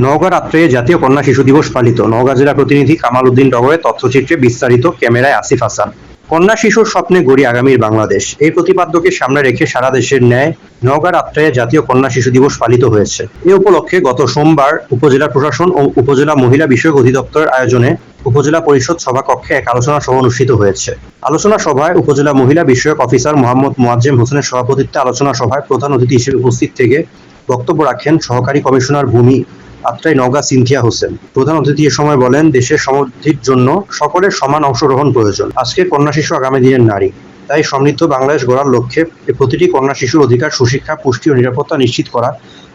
নওগাঁ রাত্রে জাতীয় কন্যা শিশু দিবস পালিত। নওগাঁ জেলা প্রতিনিধি কামাল উদ্দিন টগরের তথ্যচিত্রে বিস্তারিত ক্যামেরায় আসিফ হাসান। কন্যা শিশুর স্বপ্নে গড়ি আগামীর বাংলাদেশ। এই প্রতিপাদ্যকে সামনে রেখে সারা দেশের ন্যায় নওগাঁ রাত্রে জাতীয় কন্যা শিশু দিবস পালিত হয়েছে। এ উপলক্ষে গত সোমবার উপজেলা প্রশাসন ও উপজেলা মহিলা বিষয়ক অধিদপ্তরের আয়োজনে উপজেলা পরিষদ সভাকক্ষে এক আলোচনা সভা অনুষ্ঠিত হয়েছে। আলোচনা সভায় উপজেলা মহিলা বিষয়ক অফিসার মোহাম্মদ মোয়াজ্জেম হোসেনের সভাপতিত্বে আলোচনা সভায় প্রধান অতিথি হিসেবে উপস্থিত থেকে বক্তব্য রাখেন সহকারী কমিশনার ভূমি আত্রাই নওগাঁ সিনথিয়া হোসেন। প্রধান অতিথি সময় বলেন, দেশের সমৃদ্ধির জন্য সকলের সমান অংশগ্রহণ প্রয়োজন। আজকে কন্যা শিশু আগামী দিনের নারী। তাই সমৃদ্ধ বাংলাদেশ গড়ার লক্ষ্যে প্রতিটি কন্যা শিশুর অধিকার, সুশিক্ষা, পুষ্টি ও নিরাপত্তা নিশ্চিত করা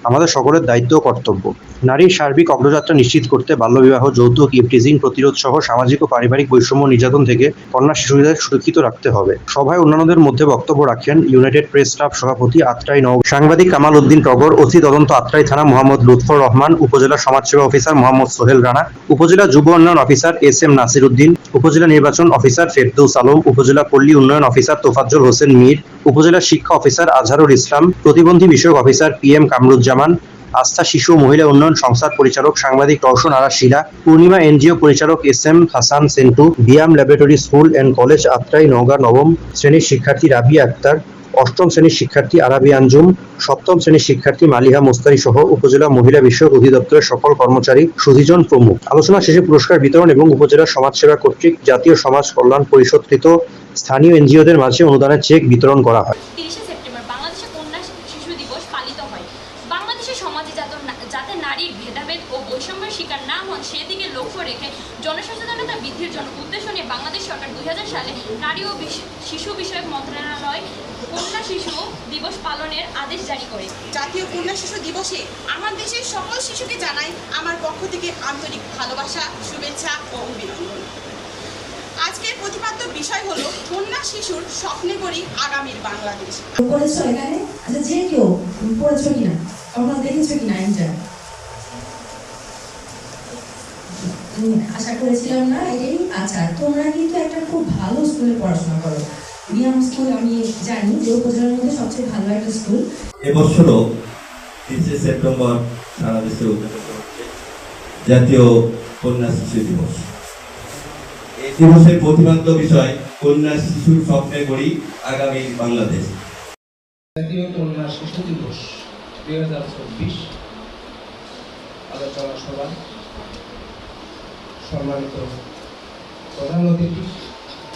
আমাদের সকলের দায়িত্ব ও কর্তব্য। নারীর সার্বিক অগ্রযাত্রা নিশ্চিত করতে বাল্যবিবাহ, যৌতুক ইভটিজিং প্রতিরোধ সহ সামাজিক ও পারিবারিক বৈষম্য নির্যাতন থেকে কন্যা শিশুদের সুরক্ষিত রাখতে হবে। সভায় অন্যান্যদের মধ্যে বক্তব্য রাখেন ইউনাইটেড প্রেস ক্লাব সভাপতি আত্রাই নও সাংবাদিক কামাল উদ্দিন টগর, অতি তদন্ত আত্রাই থানা মোহাম্মদ লুৎফর রহমান, উপজেলা সমাজসেবা অফিসার মোহাম্মদ সোহেল রানা, উপজেলা যুব উন্নয়ন officer S M Nasir Uddin upazila নির্বাচন অফিসার ফেরদৌস আলম, উপজেলা পল্লী উন্নয়ন অফিসার তোফাজ্জল হোসেন মীর, উপজেলা শিক্ষা অফিসার আজহারুল ইসলাম, প্রতিবন্ধী বিষয়ক অফিসার পি এম কামরুজ্জামান, আস্থা শিশু মহিলা উন্নয়ন সংস্থার পরিচালক সাংবাদিক রওশন আরা শিলা, পূর্ণিমা এনজিও পরিচালক S M Hasan Sentu, BIAM laboratory school and college Atrai Naogaon নবম শ্রেণির শিক্ষার্থী রাবিয়া আক্তার অষ্টম শ্রেণির শিক্ষার্থী আরাবি আঞ্জুম, সপ্তম শ্রেণির শিক্ষার্থী মালিহা মোস্তারি সহ উপজেলা মহিলা বিষয়ক অধিদপ্তরের সকল কর্মচারী সুধিজন প্রমুখ। আলোচনা শেষে পুরস্কার বিতরণ এবং উপজেলা সমাজসেবা কর্তৃক জাতীয় সমাজ কল্যাণ পরিষদকৃত স্থানীয় এনজিওদের মাঝে অনুদানের চেক বিতরণ করা হয় তিরিশে সেপ্টেম্বর বাংলাদেশে কন্যা শিশু দিবস পালিত হয় বাংলাদেশের সমাজে যাতে যাতে নারীর ভেদাভেদ ও বৈষম্যের শিকার না হন সেদিকে লক্ষ্য রেখে জনসচেতনতা বৃদ্ধির জন্য উদ্দেশ্য নিয়ে বাংলাদেশ সরকার দুই হাজার সালে নারী ও শিশু বিষয়ক মন্ত্রণালয় কন্যা শিশু দিবস পালনের আদেশ জারি করে। জাতীয় কন্যা শিশু দিবসে আমার দেশের সকল শিশুকে জানাই আমার পক্ষ থেকে আন্তরিক ভালোবাসা শুভেচ্ছা ও অভিনন্দন। আজকের প্রতিপাদ্য বিষয় হলো কন্যা শিশুর স্বপ্নে করি আগামীর বাংলাদেশ। পড়েছো এখানে? আচ্ছা যে কেউ পড়েছো কিনা? কখনো দেখেছ কিনা এটা উম, আশা করেছিলাম না এটাই আচ্ছা তোমরা কিন্তু একটা খুব ভালো স্কুলে পড়াশোনা করো। বিয়াম স্কুল আমি জানি যে উপজেলার মধ্যে সবচেয়ে ভালো একটা স্কুল এবছরও তিরিশে সেপ্টেম্বর সারা দেশে হচ্ছে জাতীয় কন্যা শিশু দিবস। এই দিবসের প্রতিপাদ্য বিষয় কন্যা শিশুর স্বপ্নে গড়ি আগামী বাংলাদেশ। জাতীয় কন্যা শিশু দিবস। দুই হাজার চব্বিশ আলোচনা সভা সম্মানিত প্রধান অতিথি